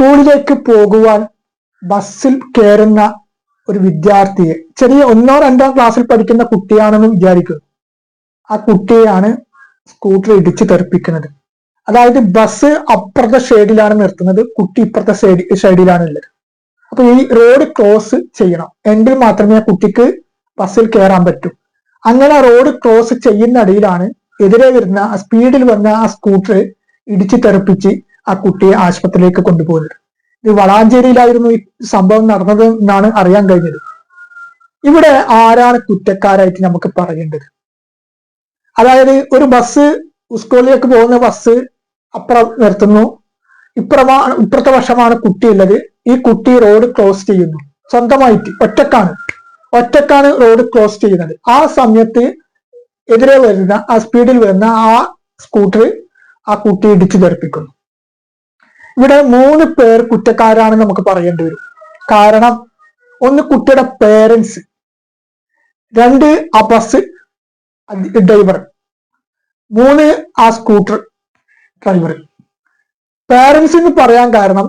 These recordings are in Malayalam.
സ്കൂളിലേക്ക് പോകുവാൻ ബസ്സിൽ കയറുന്ന ഒരു വിദ്യാർത്ഥിയെ ചെറിയ ഒന്നോ രണ്ടോ ക്ലാസ്സിൽ പഠിക്കുന്ന കുട്ടിയാണെന്ന് വിചാരിക്കുക. ആ കുട്ടിയെയാണ് സ്കൂട്ടർ ഇടിച്ചു തെറിപ്പിക്കുന്നത്. അതായത് ബസ് അപ്പുറത്തെ ഷെയ്ഡിലാണ് നിർത്തുന്നത് കുട്ടി ഇപ്പുറത്തെ ഷെയ്ഡി ഷെയ്ഡിലാണ് ഉള്ളത്. അപ്പൊ ഈ റോഡ് ക്രോസ് ചെയ്യണം. എങ്കിൽ മാത്രമേ ആ കുട്ടിക്ക് ബസ്സിൽ കയറാൻ പറ്റൂ. അങ്ങനെ റോഡ് ക്രോസ് ചെയ്യുന്നിടയിലാണ് എതിരെ വരുന്ന സ്പീഡിൽ വന്ന ആ സ്കൂട്ടർ ഇടിച്ചു തെറിപ്പിച്ച് ആ കുട്ടിയെ ആശുപത്രിയിലേക്ക് കൊണ്ടുപോകുന്നത്. ഇത് വളാഞ്ചേരിയിലായിരുന്നു ഈ സംഭവം നടന്നത് എന്നാണ് അറിയാൻ കഴിഞ്ഞത്. ഇവിടെ ആരാണ് കുറ്റക്കാരായിട്ട് നമുക്ക് പറയേണ്ടത്? അതായത് ഒരു ബസ് സ്കൂളിലേക്ക് പോകുന്ന ബസ് അപ്പുറം നിർത്തുന്നു. ഇപ്പുറമാണ് ഇപ്പുറത്തെ വശമാണ് കുട്ടിയുള്ളത്. ഈ കുട്ടി റോഡ് ക്ലോസ് ചെയ്യുന്നു. സ്വന്തമായിട്ട് ഒറ്റക്കാണ്. ഒറ്റക്കാണ് റോഡ് ക്ലോസ് ചെയ്യുന്നത്. ആ സമയത്ത് എതിരെ വരുന്ന ആ സ്പീഡിൽ വരുന്ന ആ സ്കൂട്ടർ ആ കുട്ടി ഇടിച്ചു തെറിപ്പിക്കുന്നു. ഇവിടെ മൂന്ന് പേർ കുറ്റക്കാരാണെന്ന് നമുക്ക് പറയേണ്ടി വരും. കാരണം ഒന്ന് കുട്ടിയുടെ പേരൻസ് രണ്ട് ആ ബസ് ഡ്രൈവർ മൂന്ന് ആ സ്കൂട്ടർ ഡ്രൈവർ പേരൻസ് എന്ന് പറയാൻ കാരണം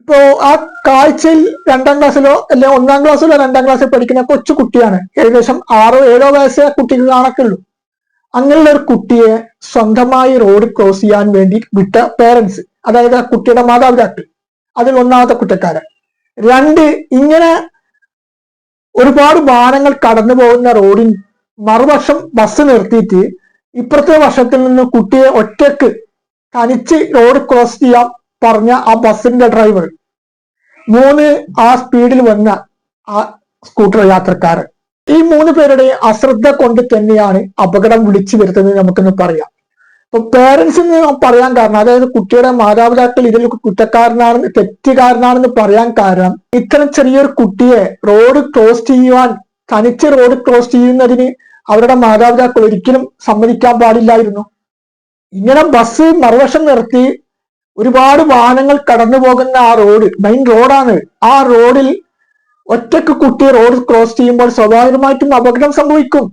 ഇപ്പോ ആ കാഴ്ചയിൽ രണ്ടാം ക്ലാസ്സിലോ അല്ലെ ഒന്നാം ക്ലാസ്സിലോ രണ്ടാം ക്ലാസ്സിൽ പഠിക്കുന്ന കൊച്ചു കുട്ടിയാണ്. ഏകദേശം ആറോ ഏഴോ വയസ്സേ കുട്ടികൾ കുട്ടിക്ക് കാണക്കുള്ളൂ അങ്ങനെയുള്ള ഒരു കുട്ടിയെ സ്വന്തമായി റോഡ് ക്രോസ് ചെയ്യാൻ വേണ്ടി വിട്ട പേരൻസ് അതായത് ആ കുട്ടിയുടെ മാതാപിതാക്കൾ അതിൽ ഒന്നാമത്തെ കുറ്റക്കാരൻ. രണ്ട് ഇങ്ങനെ ഒരുപാട് വാഹനങ്ങൾ കടന്നു പോകുന്ന റോഡിൽ മറുവശം ബസ് നിർത്തിയിട്ട് ഇപ്പുറത്തെ വർഷത്തിൽ നിന്ന് കുട്ടിയെ ഒറ്റയ്ക്ക് തനിച്ച് റോഡ് ക്രോസ് ചെയ്യാൻ പറഞ്ഞ ആ ബസ്സിന്റെ ഡ്രൈവർ മൂന്ന് ആ സ്പീഡിൽ വന്ന ആ സ്കൂട്ടർ യാത്രക്കാരൻ. ഈ മൂന്ന് പേരുടെ അശ്രദ്ധ കൊണ്ട് തന്നെയാണ് അപകടം വിളിച്ചു വരുത്തുന്നത് നമുക്കിന്ന് പറയാം. ഇപ്പൊ പേരൻസിന് പറയാൻ കാരണം അതായത് കുട്ടിയുടെ മാതാപിതാക്കൾ ഇതിൽ കുറ്റക്കാരനാണെന്ന് തെറ്റുകാരനാണെന്ന് പറയാൻ കാരണം ഇത്തരം ചെറിയൊരു കുട്ടിയെ റോഡ് ക്രോസ് ചെയ്യുവാൻ തനിച്ച് റോഡ് ക്രോസ് ചെയ്യുന്നതിന് അവരുടെ മാതാപിതാക്കൾ ഒരിക്കലും സമ്മതിക്കാൻ പാടില്ലായിരുന്നു. ഇങ്ങനെ ബസ് മറുവശം നിർത്തി ഒരുപാട് വാഹനങ്ങൾ കടന്നു പോകുന്ന ആ റോഡ് മെയിൻ റോഡാണ് ആ റോഡിൽ ഒറ്റയ്ക്ക് കുട്ടി റോഡ് ക്രോസ് ചെയ്യുമ്പോൾ സ്വാഭാവികമായിട്ടും അപകടം സംഭവിക്കും.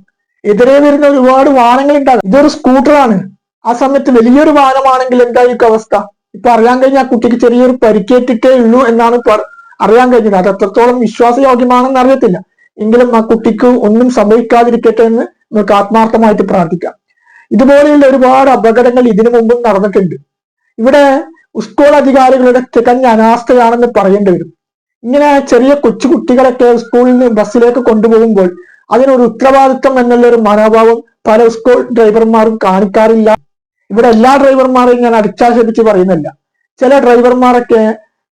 എതിരെ വരുന്ന ഒരുപാട് വാഹനങ്ങൾ ഉണ്ടാകും. ഇതൊരു സ്കൂട്ടറാണ് ആ സമയത്ത് വലിയൊരു വാഹനമാണെങ്കിൽ എന്തായിരിക്കും അവസ്ഥ? ഇപ്പൊ അറിയാൻ കഴിഞ്ഞ ആ കുട്ടിക്ക് ചെറിയൊരു പരിക്കേറ്റിട്ടേ ഉള്ളൂ എന്നാണ് അറിയാൻ കഴിഞ്ഞത്. അത് എത്രത്തോളം വിശ്വാസയോഗ്യമാണെന്ന് അറിയത്തില്ല. എങ്കിലും ആ കുട്ടിക്ക് ഒന്നും സംഭവിക്കാതിരിക്കട്ടെ എന്ന് നമുക്ക് ആത്മാർത്ഥമായിട്ട് പ്രാർത്ഥിക്കാം. ഇതുപോലെയുള്ള ഒരുപാട് അപകടങ്ങൾ ഇതിനു മുമ്പും നടന്നിട്ടുണ്ട്. ഇവിടെ സ്കൂൾ അധികാരികളുടെ തികഞ്ഞ അനാസ്ഥയാണെന്ന് പറയേണ്ടി വരും. ഇങ്ങനെ ചെറിയ കൊച്ചു കുട്ടികളൊക്കെ സ്കൂളിൽ നിന്ന് ബസ്സിലേക്ക് കൊണ്ടുപോകുമ്പോൾ അതിനൊരു ഉത്തരവാദിത്വം എന്നുള്ള ഒരു മനോഭാവം പല സ്കൂൾ ഡ്രൈവർമാരും കാണിക്കാറില്ല. ഇവിടെ എല്ലാ ഡ്രൈവർമാരെയും ഞാൻ അടിച്ചാക്ഷേപിച്ച് പറയുന്നില്ല. ചില ഡ്രൈവർമാരൊക്കെ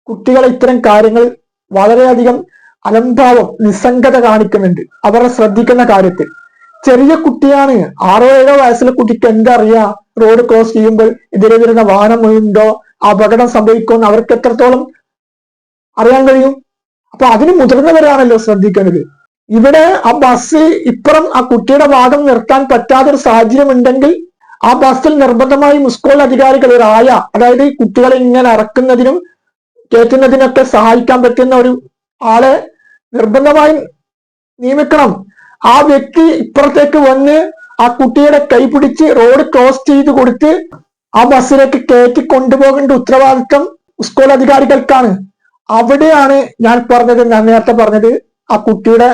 കുട്ടികളെ ഇത്തരം കാര്യങ്ങൾ വളരെയധികം അലംഭാവം നിസ്സംഗത കാണിക്കുന്നുണ്ട്. അവരെ ശ്രദ്ധിക്കുന്ന കാര്യത്തിൽ. ചെറിയ കുട്ടിയാണ്. ആറോ ഏഴോ വയസ്സിലെ കുട്ടിക്ക് എന്തറിയാ? റോഡ് ക്രോസ് ചെയ്യുമ്പോൾ എതിരെ വരുന്ന വാഹനം ഉണ്ടോ അപകടം സംഭവിക്കുമെന്ന് അവർക്ക് എത്രത്തോളം അറിയാൻ കഴിയും? അപ്പൊ അതിന് മുതിർന്നവരാണല്ലോ ശ്രദ്ധിക്കേണ്ടത് ഇവിടെ ആ ബസ് ഇപ്പുറം ആ കുട്ടിയുടെ ഭാഗം നിർത്താൻ പറ്റാത്തൊരു സാഹചര്യം ഉണ്ടെങ്കിൽ ആ ബസ്സിൽ നിർബന്ധമായും സ്കൂൾ അധികാരികൾ ഒരു ആയ അതായത് ഈ കുട്ടികളെ ഇങ്ങനെ ഇറക്കുന്നതിനും കയറ്റുന്നതിനൊക്കെ സഹായിക്കാൻ പറ്റുന്ന ഒരു ആളെ നിർബന്ധമായും നിയമിക്കണം. ആ വ്യക്തി ഇപ്പുറത്തേക്ക് വന്ന് ആ കുട്ടിയുടെ കൈ പിടിച്ച് റോഡ് ക്രോസ് ചെയ്ത് കൊടുത്ത് ആ ബസ്സിലേക്ക് കയറ്റി കൊണ്ടുപോകേണ്ട ഉത്തരവാദിത്വം സ്കൂൾ അധികാരികൾക്കാണ്. അവിടെയാണ് ഞാൻ പറഞ്ഞത് ഞാൻ നേരത്തെ പറഞ്ഞത് ആ കുട്ടിയുടെ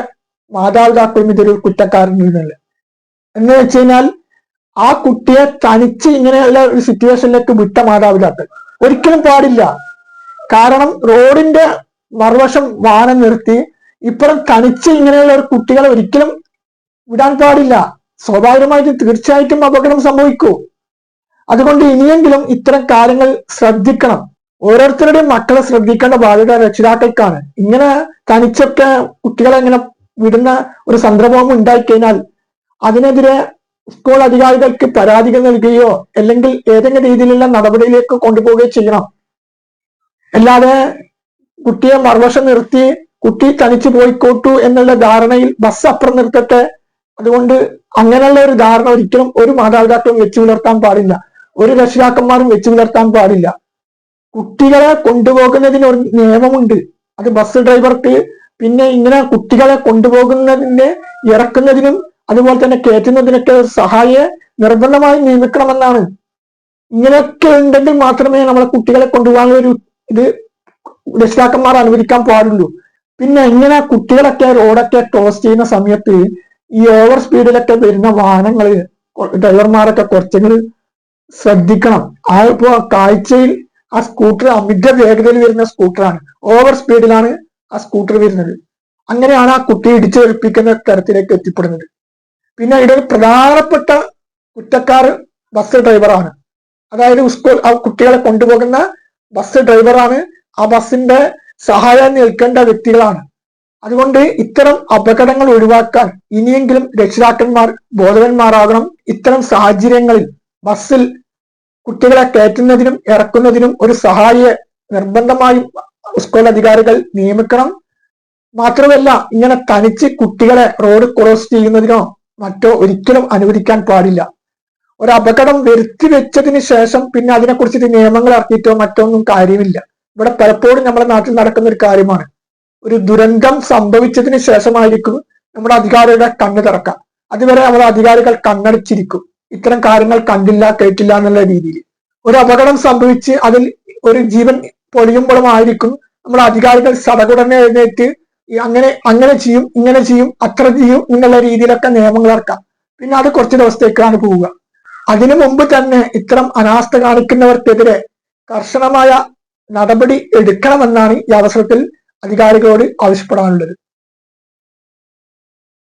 മാതാപിതാക്കളും ഇതൊരു കുറ്റക്കാരനുള്ളത് എന്ന് വെച്ച് കഴിഞ്ഞാൽ ആ കുട്ടിയെ തനിച്ച് ഇങ്ങനെയുള്ള ഒരു സിറ്റുവേഷനിലേക്ക് വിട്ട മാതാപിതാക്കൾ. ഒരിക്കലും പാടില്ല. കാരണം റോഡിന്റെ മറുവശം വാഹനം നിർത്തി ഇപ്പുറം തനിച്ച് ഇങ്ങനെയുള്ള ഒരു കുട്ടികളെ ഒരിക്കലും വിടാൻ പാടില്ല. സ്വാഭാവികമായിട്ടും തീർച്ചയായിട്ടും അപകടം സംഭവിക്കൂ. അതുകൊണ്ട് ഇനിയെങ്കിലും ഇത്തരം കാര്യങ്ങൾ ശ്രദ്ധിക്കണം. ഓരോരുത്തരുടെയും മക്കളെ ശ്രദ്ധിക്കേണ്ട ബാധ്യത രക്ഷിതാക്കൾക്കാണ്. ഇങ്ങനെ തനിച്ചൊക്കെ കുട്ടികളെ ഇങ്ങനെ വിടുന്ന ഒരു സന്ദർഭം ഉണ്ടായിക്കഴിഞ്ഞാൽ അതിനെതിരെ സ്കൂൾ അധികാരികൾക്ക് പരാതികൾ നൽകുകയോ അല്ലെങ്കിൽ ഏതെങ്കിലും രീതിയിലുള്ള നടപടിയിലേക്ക് കൊണ്ടുപോവുകയോ ചെയ്യണം. അല്ലാതെ കുട്ടിയെ മറുവശം നിർത്തി കുട്ടി തനിച്ചു പോയിക്കോട്ടു എന്നുള്ള ധാരണയിൽ ബസ് അപ്പുറം നിർത്തട്ടെ. അതുകൊണ്ട് അങ്ങനെയുള്ള ഒരു ധാരണ ഒരിക്കലും ഒരു മാതാപിതാക്കളും വെച്ചു പുലർത്താൻ പാടില്ല. ഒരു രക്ഷിതാക്കന്മാരും വെച്ചു പുലർത്താൻ പാടില്ല. കുട്ടികളെ കൊണ്ടുപോകുന്നതിന് ഒരു നിയമമുണ്ട്. അത് ബസ് ഡ്രൈവർക്ക് പിന്നെ ഇങ്ങനെ കുട്ടികളെ കൊണ്ടുപോകുന്നതിന് ഇറക്കുന്നതിനും അതുപോലെ തന്നെ കയറ്റുന്നതിനൊക്കെ ഒരു സഹായിയെ നിർബന്ധമായി നിയമിക്കണമെന്നാണ്. ഇങ്ങനെയൊക്കെ ഉണ്ടെങ്കിൽ മാത്രമേ നമ്മളെ കുട്ടികളെ കൊണ്ടുപോകാനുള്ള ഒരു ഇത് രക്ഷിതാക്കന്മാർ അനുവദിക്കാൻ പാടുള്ളൂ. പിന്നെ ഇങ്ങനെ കുട്ടികളൊക്കെ റോഡൊക്കെ ക്രോസ് ചെയ്യുന്ന സമയത്ത് ഈ ഓവർ സ്പീഡിലൊക്കെ വരുന്ന വാഹനങ്ങൾ ഡ്രൈവർമാരൊക്കെ കുറച്ചെങ്കിലും ശ്രദ്ധിക്കണം. ആ ഇപ്പോ കാഴ്ചയിൽ ആ സ്കൂട്ടർ അമിത വേഗതയിൽ വരുന്ന സ്കൂട്ടറാണ്. ഓവർ സ്പീഡിലാണ് ആ സ്കൂട്ടർ വരുന്നത്. അങ്ങനെയാണ് ആ കുട്ടിയെ ഇടിച്ചു തെറിപ്പിക്കുന്ന തരത്തിലേക്ക് എത്തിപ്പെടുന്നത്. പിന്നെ ഇതിൽ പ്രധാനപ്പെട്ട കുറ്റക്കാർ ബസ് ഡ്രൈവറാണ്. അതായത് സ്കൂൾ കുട്ടികളെ കൊണ്ടുപോകുന്ന ബസ് ഡ്രൈവറാണ് ആ ബസ്സിന്റെ സഹായം നിൽക്കേണ്ട വ്യക്തികളാണ്. അതുകൊണ്ട് ഇത്തരം അപകടങ്ങൾ ഒഴിവാക്കാൻ ഇനിയെങ്കിലും രക്ഷിതാക്കന്മാർ ബോധവന്മാരാകണം. ഇത്തരം സാഹചര്യങ്ങളിൽ ബസ്സിൽ കുട്ടികളെ കയറ്റുന്നതിനും ഇറക്കുന്നതിനും ഒരു സഹായിയെ നിർബന്ധമായും സ്കൂൾ അധികാരികൾ നിയമിക്കണം. മാത്രമല്ല ഇങ്ങനെ തനിച്ച് കുട്ടികളെ റോഡ് ക്രോസ് ചെയ്യുന്നതിനോ മറ്റോ ഒരിക്കലും അനുവദിക്കാൻ പാടില്ല. ഒരു അപകടം വരുത്തി വെച്ചതിന് ശേഷം പിന്നെ അതിനെക്കുറിച്ചിട്ട് നിയമങ്ങൾ ഇറക്കിയിട്ടോ മറ്റോ ഒന്നും കാര്യമില്ല. ഇവിടെ പലപ്പോഴും നമ്മുടെ നാട്ടിൽ നടക്കുന്ന ഒരു കാര്യമാണ്. ഒരു ദുരന്തം സംഭവിച്ചതിന് ശേഷമായിരിക്കും നമ്മുടെ അധികാരികളുടെ കണ്ണ് തുറക്കുക. അതുവരെ നമ്മുടെ അധികാരികൾ കണ്ണടിച്ചിരിക്കും. ഇത്തരം കാര്യങ്ങൾ കണ്ടില്ല കേട്ടില്ല എന്നുള്ള രീതിയിൽ. ഒരു അപകടം സംഭവിച്ച് അതിൽ ഒരു ജീവൻ പൊളിയുമ്പോഴുമായിരിക്കും നമ്മുടെ അധികാരികൾ സടകുടനെ എഴുന്നേറ്റ് അങ്ങനെ അങ്ങനെ ചെയ്യും ഇങ്ങനെ ചെയ്യും അത്ര ചെയ്യും എന്നുള്ള രീതിയിലൊക്കെ നിയമങ്ങൾ ഇറക്കാം. പിന്നെ അത് കുറച്ച് ദിവസത്തേക്കാണ് പോവുക. അതിനു മുമ്പ് തന്നെ ഇത്തരം അനാസ്ഥ കാണിക്കുന്നവർക്കെതിരെ കർശനമായ നടപടി എടുക്കണമെന്നാണ് ഈ അവസരത്തിൽ അധികാരികളോട് ആവശ്യപ്പെടാനുള്ളത്.